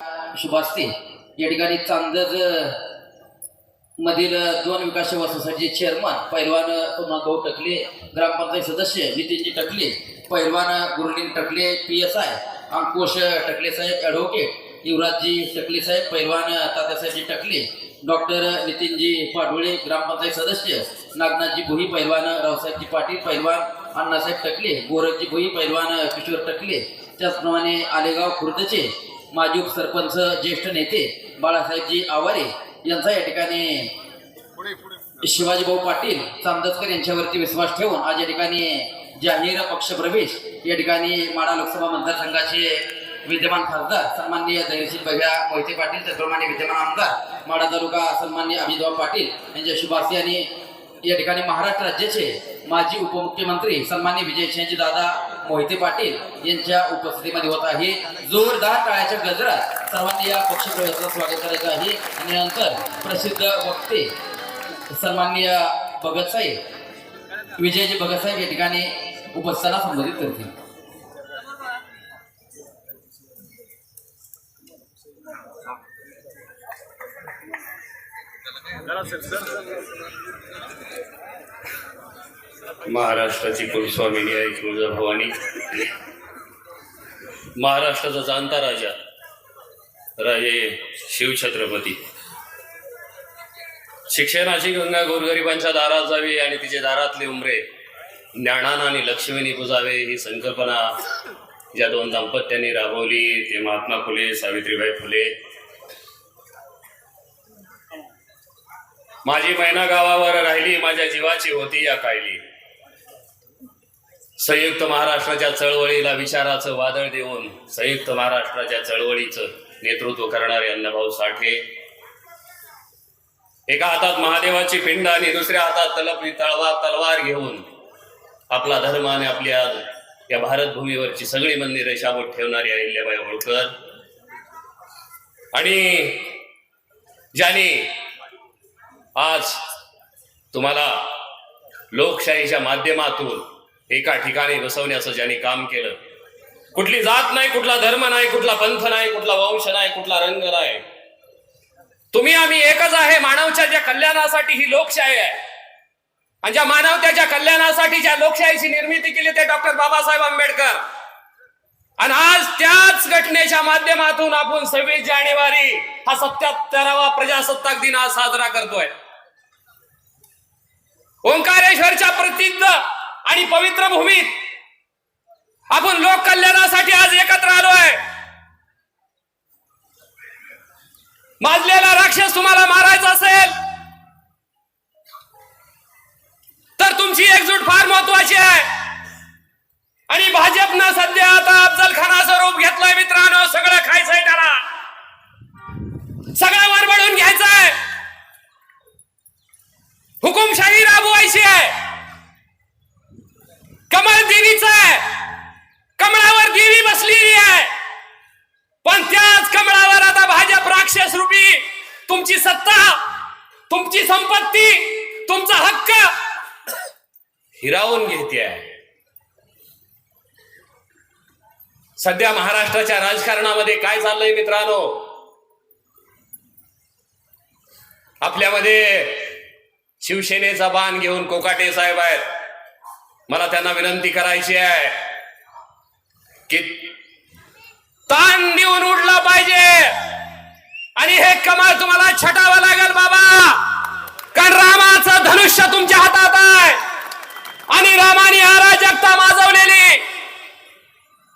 शुभ असते या ठिकाणी चांदर मधील दोन विकास सेवा सोसायटीचे चेअरमन पैलवान गौ टकले ग्रामपंचायत सदस्य नितीनजी टकले पैलवान Guruling Takle P S I Ankush Takle Saheb advocate युवराजजी Takle साहेब पैलवान तात्यासाहेबजी टकले डॉक्टर नितीनजी पाडोळे ग्रामपंचायत सदस्य नागनाथजी भोई पैलवान रावसाहेबजी पाटील पैलवान अण्णासाहेब टकले गोरखजी भोई पैलवान किशोर टकले त्याचप्रमाणे आलेगाव खुर्दचे माजी उपसरपंच ज्येष्ठ नेते बाळासाहेबजी आवारे यांचा या ठिकाणी शिवाजीभाऊ पाटील चांदसकर यांच्यावरती विश्वास ठेवून आज या ठिकाणी जाहीर पक्षप्रवेश या ठिकाणी माडा लोकसभा मतदारसंघाचे विद्यमान खासदार सन्माननीय धैर्यशील भैया मोहिते पाटील त्याचप्रमाणे विद्यमान आमदार माडा तालुका सन्माननीय अभिभाऊ पाटील यांच्या शुभासी आणि या ठिकाणी महाराष्ट्र राज्याचे माजी उपमुख्यमंत्री सन्माननीय विजयसिंहजी दादा मोहिते पाटील यांच्या उपस्थितीमध्ये होत आहे. जोरदार टाळ्याच्या गजरात सर्वांनी या पक्षप्रवेशाचं स्वागत करायचं आहे. आणि नंतर प्रसिद्ध वक्ते सन्माननीय भगतसाहेब विजयजी भगतसाहेब या ठिकाणी उपस्थितांना संबोधित करतील. महाराष्ट्राची कुलस्वामिनी आहे तुळजाभवानी महाराष्ट्राचा जाणता राजा राजे शिवछत्रपती. शिक्षणाची गंगा गोरगरिबांच्या दारात जावी आणि तिचे दारातले उमरे ज्ञानानं आणि लक्ष्मीनी पुजावे ही संकल्पना ज्या दोन दाम्पत्यांनी राबवली ते महात्मा फुले सावित्रीबाई फुले. माझी मैना गावावर राहिली माझ्या जीवाची होती या कायली. संयुक्त महाराष्ट्राच्या चळवळीला विचाराचं वादळ देऊन संयुक्त महाराष्ट्राच्या चळवळीचं नेतृत्व करणारे अण्णाभाऊ साठे. एका हातात महादेवाची पिंड आणि दुसऱ्या हातात तलपली तळवार तलवार घेऊन आपला धर्म आणि आपली आज या भारतभूमीवरची सगळी मंदिरं शाबूत ठेवणारी अहिल्याबाई होळकर. आणि ज्यांनी आज तुम्हाला लोकशाहीच्या माध्यमातून एका ठिकाणी बसवण्याचं ज्यांनी काम केलं. कुठली जात नाही कुठला धर्म नाही कुठला पंथ नाही कुठला वंश नाही कुठला रंग नाही. तुम्ही आम्ही एकच आहे मानवच्या ज्या कल्याणासाठी ही लोकशाही आहे. आणि ज्या मानवत्याच्या कल्याणासाठी ज्या लोकशाहीची निर्मिती केली ते डॉक्टर बाबासाहेब आंबेडकर. आणि आज त्याच घटनेच्या माध्यमातून आपण सव्वीस जानेवारी हा सत्याहत्तरावा प्रजासत्ताक दिन आज साजरा करतोय. ओंकारेश्वरच्या प्रसिद्ध आणि पवित्र भूमीत आपण लोक कल्याणासाठी आज एकत्र आलोय. माजलेला राक्षस तुम्हाला मारायचा असेल तर तुमची एकजूट फार महत्वाची आहे. आणि भाजपनं सध्या आता अफजल खानाचं रूप घेतलंय मित्रांनो सगळं खायचंय त्याला. सगळं वरबडून घ्यायचंय. हुकुमशाही राबवायची आहे कमळ देवीचं आहे कमळावर देवी बसलेली आहे पण त्याच कमळावर आता भाजप राक्षस रूपी तुमची सत्ता तुमची संपत्ती तुमचा हक्क हिरावून घेते आहे. सध्या महाराष्ट्राच्या राजकारणामध्ये काय चाललंय मित्रांनो? आपल्यामध्ये शिवसेनेचा बाण घेऊन कोकाटे साहेब आहेत. मला त्यांना विनंती करायची आहे की ताण देऊन उडला पाहिजे. आणि हे कमाल तुम्हाला छटावं लागेल बाबा. कारण रामाचं धनुष्य तुमच्या हातात आहे. आणि रामाने अराजकता माजवलेली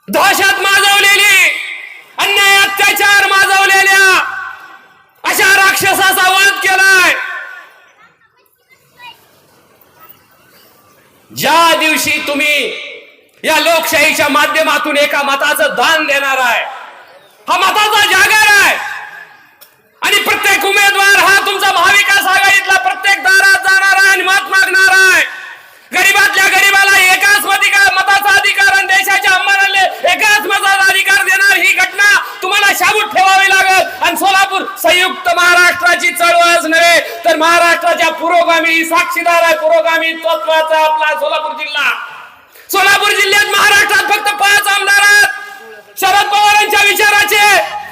दहशत माजवलेली अन्याय अत्याचार माजवलेल्या अशा राक्षसाचा वध केलाय. ज्या दिवशी तुम्ही या लोकशाहीच्या माध्यमातून एका मताचं दान देणार आहे पुरोगामी साक्षीदार आहे पुरोगामी तत्वाचा आपला सोलापूर जिल्हा. सोलापूर जिल्ह्यात महाराष्ट्रात फक्त पाच आमदार आहेत. शरद पवारांच्या विचाराचे.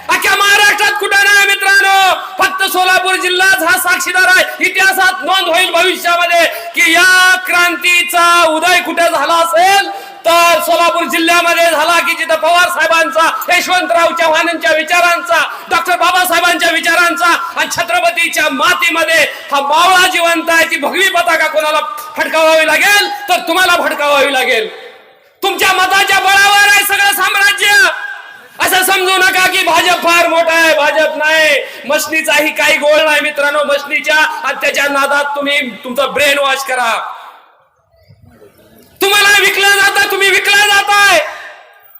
अख्या महाराष्ट्रात कुठं नाही मित्रांनो? फक्त सोलापूर जिल्हाच हा साक्षीदार आहे. इतिहासात नोंद होईल भविष्यामध्ये की या क्रांतीचा उदय कुठे झाला असेल? तर सोलापूर जिल्ह्यामध्ये झाला की जिथं पवार साहेबांचा यशवंतराव चव्हाणांच्या विचारांचा डॉक्टर बाबासाहेबांच्या विचारांचा आणि छत्रपतीच्या मातीमध्ये हा मावळा जिवंत आहे ती भगवी पताका कोणाला फडकावावी लागेल? तर तुम्हाला फडकावावी लागेल. तुमच्या मताच्या बळावर आहे सगळं साम्राज्य. असं समजू नका की भाजप फार मोठा आहे भाजप नाही. मशनीचाही काही गोळ नाही मित्रांनो मशनीच्या आणि त्याच्या नादात तुम्ही तुमचा ब्रेन वॉश करा. तुम्हाला विकलं जाता तुम्ही विकला जाताय.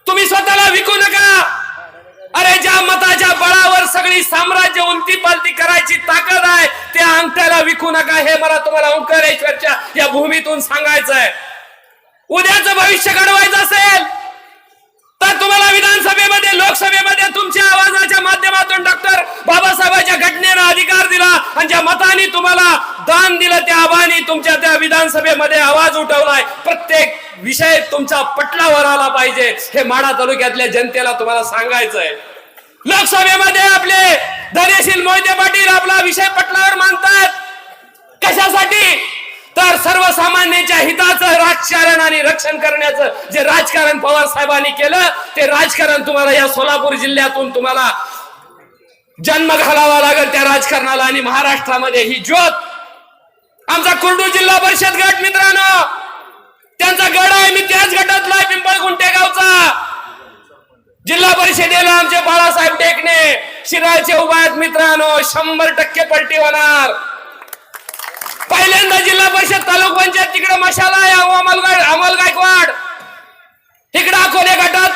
तुम्ही स्वतःला विकू नका. अरे ज्या मताच्या बळावर सगळी साम्राज्य उलटी पालती करायची ताकद आहे त्या अंगठ्याला विकू नका. हे मला तुम्हाला ओंकारेश्वरच्या या भूमीतून सांगायचं आहे उद्याचं भविष्य घडवायचं असेल तर तुम्हाला विधानसभेमध्ये लोकसभेमध्ये तुमच्या आवाजाच्या माध्यमातून डॉक्टर बाबासाहेबांच्या घटनेनं अधिकार दिला आणि ज्या मताने तुम्हाला दान दिलं त्या आबानी तुमच्या त्या विधानसभेमध्ये आवाज उठवलाय. प्रत्येक विषय तुमचा पटलावर आला पाहिजे. हे माडा तालुक्यातल्या जनतेला तुम्हाला सांगायचंय. लोकसभेमध्ये आपले धनेशील मोहिते पाटील आपला विषय पटलावर मानतात कशासाठी? तर सर्वसामान्यांच्या हिताचं राजकारण आणि रक्षण करण्याचं जे राजकारण पवार साहेबांनी केलं ते राजकारण तुम्हाला या सोलापूर जिल्ह्यातून तुम्हाला जन्म घालावा लागेल त्या राजकारणाला आणि महाराष्ट्रामध्ये ही ज्योत. आमचा कुर्डू जिल्हा परिषद गट मित्रांनो त्यांचा गड आहे मी त्याच गटातला आहे पिंपळ गुंटेगावचा जिल्हा परिषदेला आमचे बाळासाहेब टेकणे शिराळचे उभायत मित्रांनो शंभर टक्के पलटी होणार. पहिल्यांदा जिल्हा परिषद तालुक पंचायत तिकडे मशाला आहे अमोल अमोल गायकवाड तिकडे अकोले गटात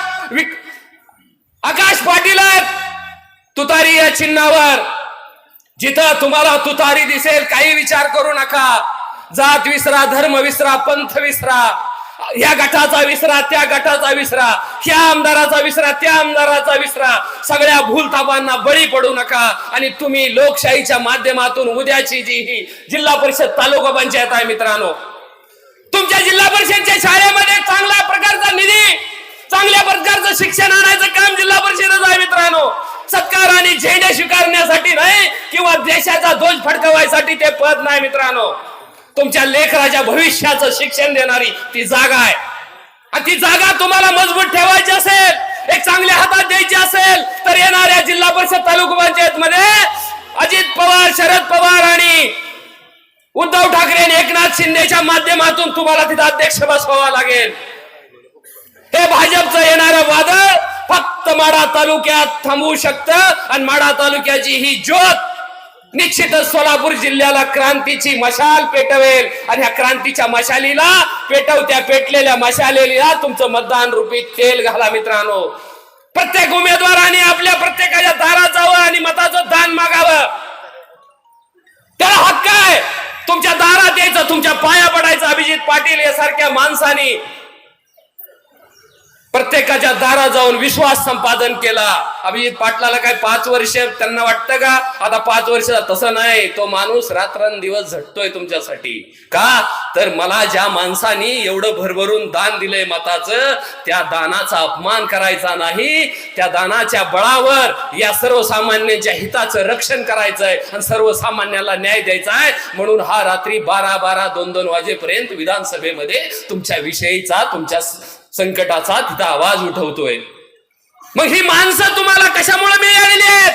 आकाश पाटील आहेत तुतारी या चिन्हावर. जिथं तुम्हाला तुतारी दिसेल काही विचार करू नका. जात विसरा धर्म विसरा पंथ विसरा. या गटाचा विसरा त्या गटाचा विसरा ह्या आमदाराचा विसरा त्या आमदाराचा विसरा. सगळ्या भूलतापांना बळी पडू नका आणि तुम्ही लोकशाहीच्या माध्यमातून उद्याची जी ही जिल्हा परिषद तालुका पंचायत आहे मित्रांनो तुमच्या जिल्हा परिषदच्या शाळेमध्ये चांगल्या प्रकारचा निधी चांगल्या प्रकारचं शिक्षण आणायचं काम जिल्हा परिषदच आहे मित्रांनो. सत्कार आणि झेंडे स्वीकारण्यासाठी नाही किंवा देशाचा ध्वज फडकवायसाठी ते पद नाही मित्रांनो. तुमच्या लेकराच्या भविष्याचं शिक्षण देणारी ती जागा आहे. आणि ती जागा तुम्हाला मजबूत ठेवायची असेल एक चांगल्या हातात द्यायची असेल तर येणाऱ्या जिल्हा परिषद तालुका पंचायत मध्ये अजित पवार शरद पवार आणि उद्धव ठाकरे आणि एकनाथ शिंदेच्या माध्यमातून तुम्हाला तिथं अध्यक्ष बसवावा लागेल. हे भाजपचं येणारं वादळ फक्त माडा तालुक्यात थांबवू शकतं आणि माडा तालुक्याची ही ज्योत निश्चितच सोलापूर जिल्ह्याला क्रांतीची मशाल पेटवेल. आणि ह्या क्रांतीच्या मशालीला पेटवत्या पेटलेल्या मशालीला तुमचं मतदान रूपी तेल घाला मित्रांनो. प्रत्येक उमेदवाराने आपल्या प्रत्येकाच्या दारात जावं आणि मताचं दान मागावं. त्याला हक्क आहे. तुमच्या दारात यायचं तुमच्या पाया पडायचं अभिजित पाटील यासारख्या माणसाने. प्रत्येकाच्या दारा जाऊन विश्वास संपादन केला. अभिजित पाटलाला काय पाच वर्ष त्यांना वाटतं का? आता पाच वर्ष तसं नाही. तो माणूस रात्रंदिवस झटतोय तुमच्यासाठी. का? तर मला ज्या माणसानी एवढं भरभरून दान दिलंय मताचं त्या दानाचा अपमान करायचा नाही. त्या दानाच्या बळावर या सर्वसामान्यांच्या हिताचं रक्षण करायचंय आणि सर्वसामान्याला न्याय द्यायचा आहे म्हणून हा रात्री बारा बारा दोन दोन वाजेपर्यंत विधानसभेमध्ये तुमच्या विषयीचा तुमच्या संकटाचा तिथं आवाज उठवतोय. मग ही माणसं तुम्हाला कशामुळे मिळालेली आहेत?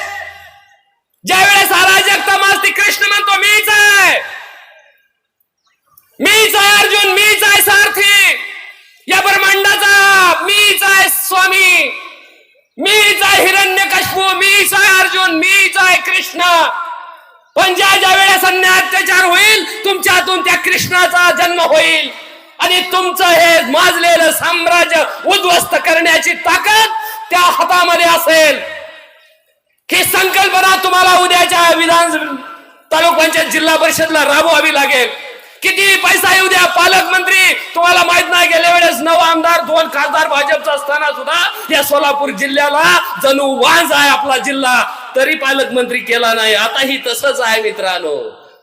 ज्या वेळेस आला जगतामास ती कृष्ण म्हणतो मीच आहे. मीच आहे अर्जुन मीच आहे सारथी. या ब्रह्मांडाचा मीच आहे स्वामी. मीच आहे हिरण्य मीच आहे अर्जुन मीच आहे कृष्ण. पण ज्या ज्या वेळेस अन्याय अत्याचार होईल तुमच्यातून त्या कृष्णाचा जन्म होईल. आणि तुमचं हे माजलेलं साम्राज्य उद्ध्वस्त करण्याची ताकद त्या हातामध्ये असेल. ही संकल्पना तुम्हाला उद्याच्या विधान तालुका पंचायत जिल्हा परिषदला राबवावी लागेल. किती पैसा येऊ द्या पालकमंत्री तुम्हाला माहीत नाही गेल्या वेळेस नऊ आमदार दोन खासदार भाजपचा असताना सुद्धा या सोलापूर जिल्ह्याला जणू वांज आहे आपला जिल्हा. तरी पालकमंत्री केला नाही. आताही तसंच आहे मित्रांनो.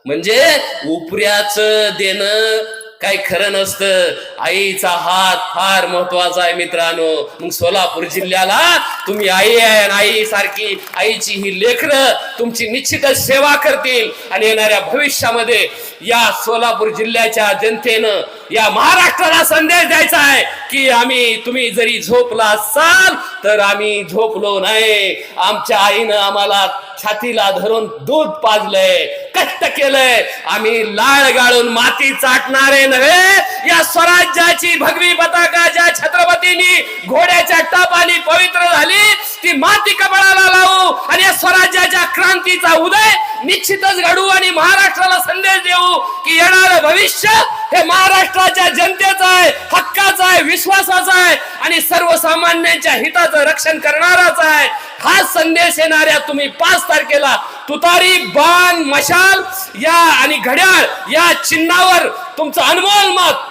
म्हणजे उपऱ्याच देणं काही खरं नसतं. आईचा हात फार महत्त्वाचा आहे मित्रांनो. मग सोलापूर जिल्ह्याला तुम्ही आई आहे आई सारखी आईची ही लेखन तुमची निश्चितच सेवा करतील. आणि येणाऱ्या भविष्यामध्ये या सोलापूर जिल्ह्याच्या जनतेनं या महाराष्ट्राला संदेश द्यायचा आहे की आम्ही तुम्ही जरी झोपला असाल तर आम्ही झोपलो नाही. आमच्या आईनं आम्हाला छातीला धरून दूध पाजलंय. व्यक्त केलंय. आम्ही लाळ गाळून माती चाटणारे नव्हे. या स्वराज्याची भगवी पताका ज्या छत्रपतींनी घोड्याच्या टापानी पवित्र झाली ती माती कपाळाला लावू आणि या स्वराज्याच्या क्रांतीचा उदय निश्चितच घडू आणि महाराष्ट्राला संदेश देऊ की येणारं भविष्य हे महाराष्ट्राच्या जनतेचं आहे हक्काचं आहे विश्वासाचं आहे आणि सर्वसामान्यांच्या हिताचं रक्षण करणाराच आहे. हा संदेश येणाऱ्या तुम्ही पाच तारखेला तुतारी बाण मशाल या आणि घड्याळ या चिन्हावर तुमचं अनमोल मत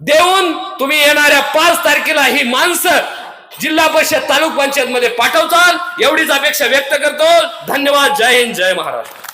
देऊन तुम्ही येणाऱ्या पाच तारखेला ही माणसं जिल्हा परिषद तालुक पंचायत मध्ये पाठवचाल एवढीच अपेक्षा व्यक्त करतो. धन्यवाद. जय हिंद. जय महाराष्ट्र.